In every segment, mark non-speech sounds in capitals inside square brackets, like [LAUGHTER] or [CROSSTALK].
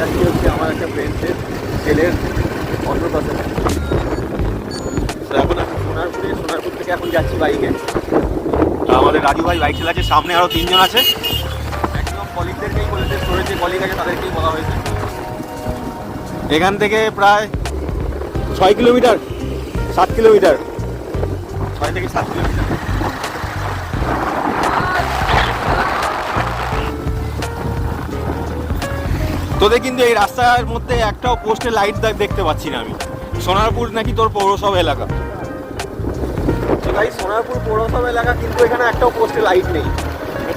যাচ্ছি আমার একটা ফ্রেন্ডের ছেলের এখন এখন যাচ্ছি বাইকে আমাদের রাজু ভাই বাইক চালাচ্ছে সামনে আরও তিনজন আছে আছে তাদেরকেই বলা হয়েছে। এখান থেকে প্রায় ছয় কিলোমিটার, সাত কিলোমিটার। ছয় থেকে সাত কিলোমিটার। তোদের কিন্তু এই রাস্তার মধ্যে একটাও পোস্টে লাইট দেখতে পাচ্ছি না আমি। সোনারপুর নাকি তোর পৌরসভা এলাকা? তো ভাই সোনারপুর পৌরসভা এলাকা কিন্তু এখানে একটাও পোস্টে লাইট নেই।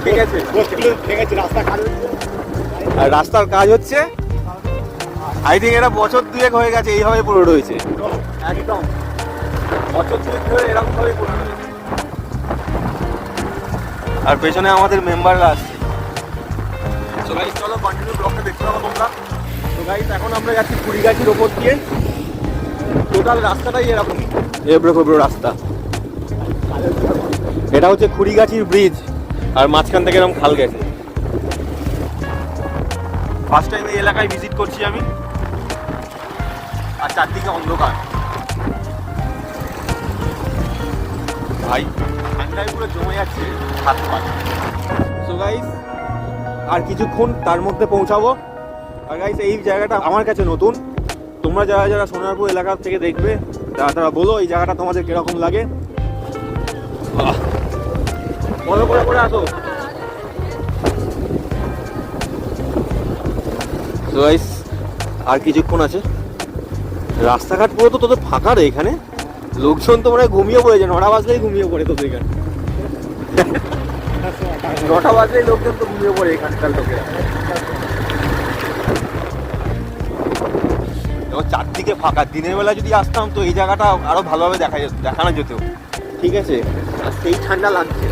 ঠিক আছে? রাস্তা আর রাস্তার কাজ হচ্ছে আই থিঙ্ক এটা বছর দুয়েক হয়ে গেছে এইভাবে পড়ে রয়েছে। একদম। বছর দুয়েক ধরে এরকম ভাবে পড়ে রয়েছে। আর পেছনে আমাদের মেম্বাররা আসছে। চলো কন্টিনিউ ব্লগটা দেখতে পাবো তোমরা। তো গাইস এখন আমরা যাচ্ছি ওপর দিয়ে। টোটাল রাস্তাটাই এবড়ো খেবড়ো রাস্তা। এটা হচ্ছে খুড়িগাছির ব্রিজ আর মাঝখান থেকে এরকম খাল গেছে। ফার্স্ট টাইম এই এলাকায় ভিজিট করছি আমি। আর চারদিকে অন্ধকার। ভাই। ঠান্ডায় পুরো জমে যাচ্ছে হাত পা সো গাইস আর কিছুক্ষণ তার মধ্যে পৌঁছাবো। আর গাইস এই জায়গাটা আমার কাছে নতুন। তোমরা যারা যারা সোনারপুর এলাকা থেকে দেখবে তারা তারা বলো এই জায়গাটা তোমাদের কীরকম লাগে। বলো করে করে আসো। Guys, আর কিছুক্ষণ আছে। রাস্তাঘাট পুরো তো তোদের ফাঁকা রে এখানে। লোকজন তো মনে ঘুমিয়ে পড়েছে নটা বাজলেই ঘুমিয়ে পড়ে তোদের এখানে। নটা বাজলেই লোকজন তো ঘুমিয়ে পড়ে এখানকার লোকেরা। চারদিকে ফাঁকা। দিনের বেলা যদি আসতাম তো এই জায়গাটা আরও ভালোভাবে দেখা যেত দেখানো যেত। ঠিক আছে আর সেই ঠান্ডা লাগছে।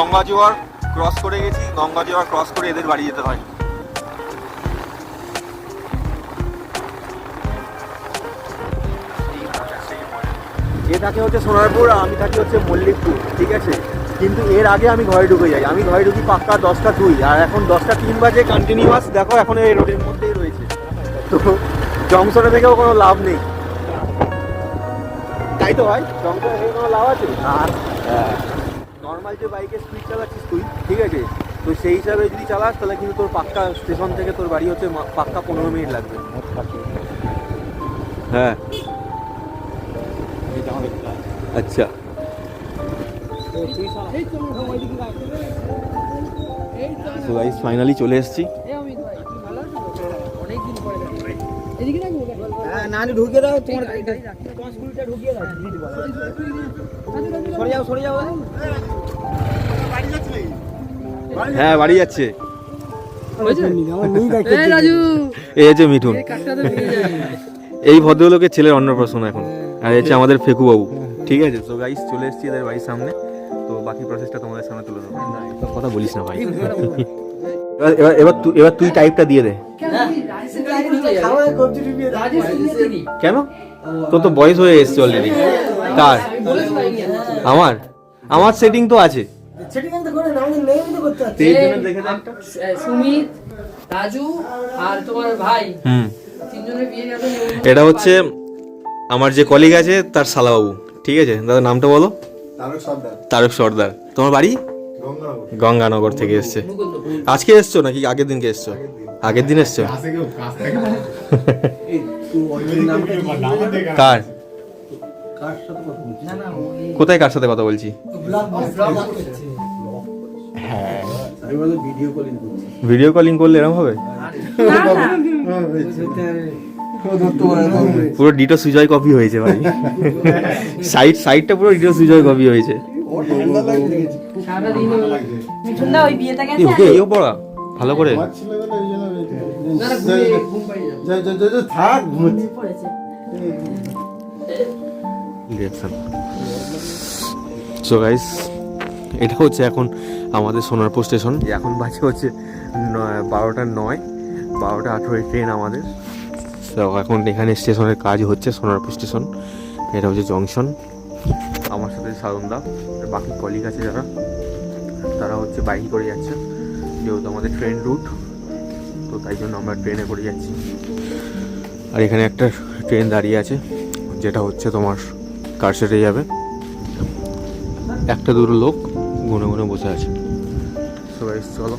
গঙ্গা জোয়ার ক্রস করে গেছি গঙ্গা জোয়ার ক্রস করে এদের বাড়ি যেতে হয়। এ থাকে হচ্ছে সোনারপুর আর আমি থাকি হচ্ছে মল্লিকপুর ঠিক আছে? কিন্তু এর আগে আমি ঘরে ঢুকে যাই। আমি ঘরে ঢুকি পাক্কা দশটা দুই আর এখন দশটা তিন বাজে কন্টিনিউয়াস দেখো এখন এই রোডের মধ্যেই রয়েছে। তো জংশনে থেকেও কোনো লাভ নেই। তাই তো ভাই? জংশনে থেকে কোনো লাভ আছে? আর নর্মাল যে বাইকে স্পিড চালাচ্ছিস তুই, ঠিক আছে? তো সেই হিসাবে যদি চালাস, তাহলে কিন্তু তোর পাক্কা স্টেশন থেকে তোর বাড়ি হচ্ছে পাক্কা পনেরো মিনিট লাগবে। হ্যাঁ। আচ্ছা। ফাইনালি চলে এসেছি। নানি ঢুকিয়ে দাও, তোমার সরে সরে হ্যাঁ বাড়ি যাচ্ছে। এই হচ্ছে মিঠুন। এই ভদ্রলোকের ছেলের অন্নপ্রাশন এখন। আর এই হচ্ছে আমাদের ফেকু বাবু ঠিক আছে? তো গাইস চলে এসেছি এদের বাড়ির সামনে। তো বাকি প্রসেসটা তোমাদের সামনে তুলে দেবো কথা বলিস না ভাই। এবার এবার এবার তুই এবার তুই টাইপটা দিয়ে দে। কেন? তোর তো বয়স হয়ে এসছে অলরেডি কার? আমার? আমার সেটিং তো আছে। তো এর জন্য দেখে দে একটা। সুমিত রাজু আর তোমার ভাই। হুম। তিনজনের বিয়ে গেল এটা হচ্ছে আমার যে কলিগ আছে তার শালাবাবু। ঠিক আছে? দাদা নামটা বলো। তারক সর্দার। তোমার বাড়ি? গঙ্গানগর। থেকে এসছে। আজকে এসছো নাকি আগের দিনকে এসছো? আগের দিন। এসছো? কার? কোথায় কার সাথে কথা বলছি? ভিডিও কলিং করলে এরকম হবে? পুরো ডিটো সুজয় কপি হয়েছে ভাই। সাইড সাইডটা পুরো ডিটো সুজয় কপি হয়েছে। ভালো করে। রিয়াকশন সো গাইস এটা হচ্ছে এখন আমাদের সোনারপুর স্টেশন। এখন বাজে হচ্ছে বারোটা নয়, বারোটা আঠেরোয় ট্রেন আমাদের। তো এখন এখানে স্টেশনের কাজ হচ্ছে সোনারপুর স্টেশন। এটা হচ্ছে জংশন। আমার সাথে সাধনদা বাকি কলিগ আছে যারা, তারা হচ্ছে বাইক করে যাচ্ছে। যেহেতু আমাদের ট্রেন রুট তো তাই জন্য আমরা ট্রেনে করে যাচ্ছি। আর এখানে একটা ট্রেন দাঁড়িয়ে আছে, যেটা হচ্ছে তোমার কারশেটে যাবে? একটা দুটো লোক। গুনে গুনে বসে আছে। সবাই চলো।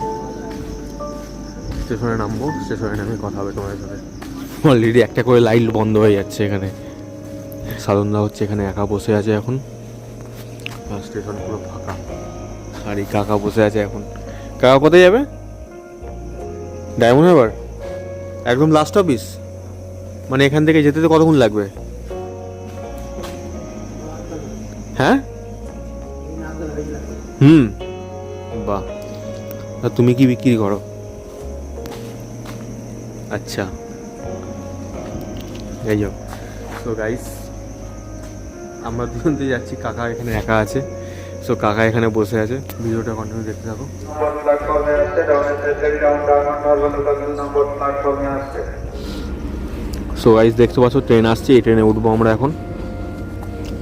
স্টেশনে নামবো স্টেশনে নামে কথা হবে তোমাদের সাথে। অলরেডি একটা করে লাইট বন্ধ হয়ে যাচ্ছে এখানে। সাধনদা হচ্ছে এখানে একা বসে আছে এখন। স্টেশন পুরো ফাঁকা। আর এই কাকা বসে আছে এখন। কাকা কোথায় যাবে? ডায়মন্ড হারবার একদম লাস্ট অফিস মানে এখান থেকে যেতে তো কতক্ষণ লাগবে? হ্যাঁ? হুম। বাহ। তা তুমি কি বিক্রি করো? আচ্ছা। এই যাও। সো গাইস আমরা দুজন তো যাচ্ছি। কাকা এখানে একা আছে। সো কাকা এখানে বসে আছে। ভিডিওটা কন্টিনিউ দেখতে থাকো। সো গাইস দেখতে পাচ্ছ ট্রেন আসছে। এই ট্রেনে উঠবো আমরা এখন।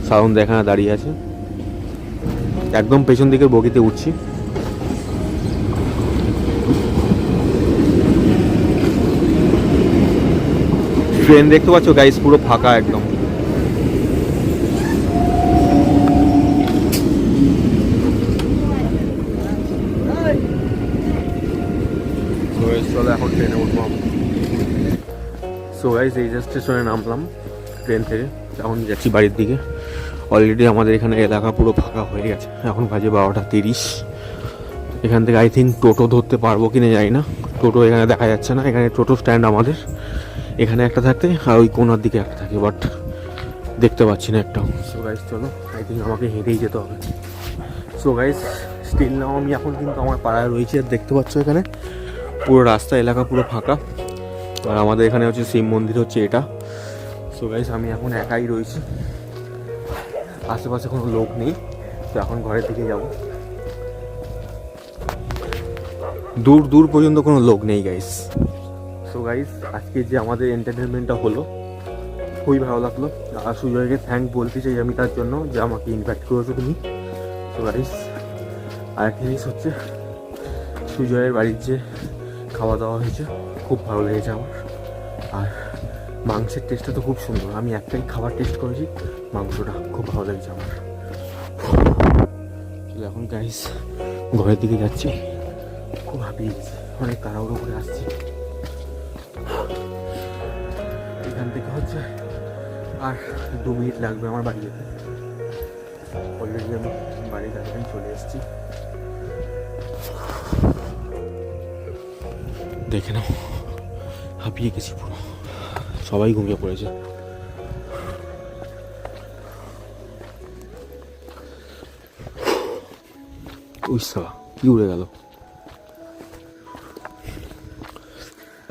সাউন্ড এখানে দাঁড়িয়ে আছে। একদম পেছন দিকের বগিতে উঠছি। ট্রেন দেখতে পাচ্ছ গাইস পুরো ফাঁকা একদম। এখন ট্রেনে উঠবো সো গাইস এই যে স্টেশনে নামলাম ট্রেন থেকে। এখন যাচ্ছি বাড়ির দিকে। অলরেডি আমাদের এখানে এলাকা পুরো ফাঁকা হয়ে গেছে। এখন বাজে বারোটা তিরিশ। এখান থেকে আই থিঙ্ক টোটো ধরতে পারব কি না জানি না। টোটো এখানে দেখা যাচ্ছে না। এখানে টোটো স্ট্যান্ড আমাদের। এখানে একটা থাকতে আর ওই কোনার দিকে একটা থাকে বাট দেখতে পাচ্ছি না একটাও। সো গাইজ চলো আই থিঙ্ক আমাকে হেঁটেই যেতে হবে। সো গাইজ স্টিল নাও আমি এখন কিন্তু আমার পাড়ায় রয়েছি। আর দেখতে পাচ্ছ এখানে পুরো রাস্তা, এলাকা পুরো ফাঁকা। আর আমাদের এখানে হচ্ছে শিব মন্দির হচ্ছে এটা। সো গাইস আমি এখন একাই রয়েছি। আশেপাশে কোনো লোক নেই তো এখন ঘরের দিকে যাব। দূর দূর পর্যন্ত কোনো লোক নেই গাইস সো গাইস আজকে যে আমাদের এন্টারটেনমেন্টটা হলো খুবই ভালো লাগল। আর সুজয়কে থ্যাংক বলতে চাই আমি তার জন্য যে আমাকে ইনভাইট করেছ তুমি। সো গাইস আরেকটা জিনিস হচ্ছে সুজয়ের বাড়ির যে খাওয়া দাওয়া হয়েছে খুব ভালো লেগেছে আমার। আর মাংসের টেস্টটা তো খুব সুন্দর। আমি একটাই খাবার টেস্ট করেছি, মাংসটা খুব ভালো লেগেছে আমার। এখন গাইস ঘরের দিকে যাচ্ছি। খুব গেছি অনেক তাড়াহুড়ো করে আসছি। এখান থেকে হচ্ছে আর দু মিনিট লাগবে আমার বাড়ি যেতে। অলরেডি আমি বাড়ির কাছাকাছি চলে এসেছি। দেখে নাও, হাঁপিয়ে গেছি পুরো। সবাই ঘুমিয়ে পড়েছে। কি উড়ে গেল?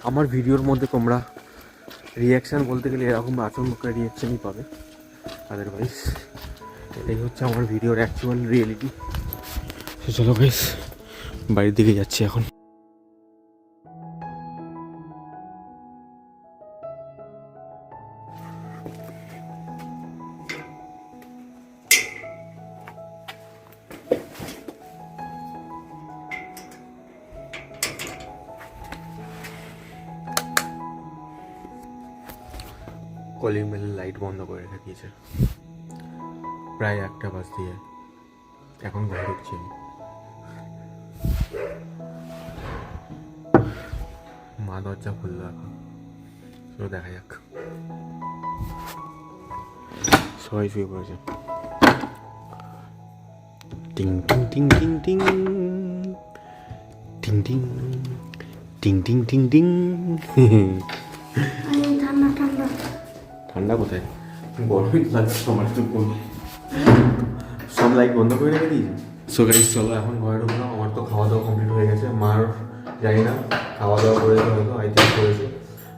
আমার ভিডিওর মধ্যে তোমরা রিয়াকশান বলতে গেলে এরকম আচমকা রিয়াকশানই পাবে আদারওয়াইজ এটাই হচ্ছে আমার ভিডিওর অ্যাকচুয়াল রিয়েলিটি চলো বেশ বাড়ির দিকে যাচ্ছি এখন। কলিং বেলের লাইট বন্ধ করে রেখে দিয়েছে প্রায় একটা বাজ দিয়ে এখন ঘরে ঢুকছি মা দরজা খুললো এখন। চলো দেখা যাক। সবাই শুয়ে পড়েছে। টিং টিং টিং টিং টিং। টিং টিং টিং টিং টিং টিং। [LAUGHS] ঠান্ডা কোথায়? গরমই তো লাগছে আমার তো সব লাইট বন্ধ করে রেখে দিয়েছি? সো গাইস চলো এখন ঘরে ঢুকলাম, আমার তো খাওয়া দাওয়া কমপ্লিট হয়ে গেছে। মার, জানি না খাওয়া দাওয়া করেছে হয়তো আই থিঙ্ক করেছে।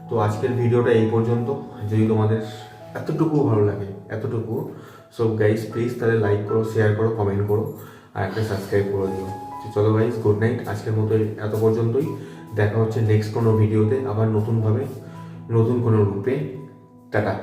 তো আজকের ভিডিওটা এই পর্যন্ত। যদি তোমাদের এতটুকু ভালো লাগে, এতটুকু সো গাইস প্লিজ তাহলে লাইক করো শেয়ার করো কমেন্ট করো, আর একটা সাবস্ক্রাইব করে দিও। চলো ভাই গুড নাইট আজকের মতো এত পর্যন্তই। দেখা হচ্ছে নেক্সট কোনো ভিডিওতে আবার নতুনভাবে, নতুন কোনো রূপে টাটা।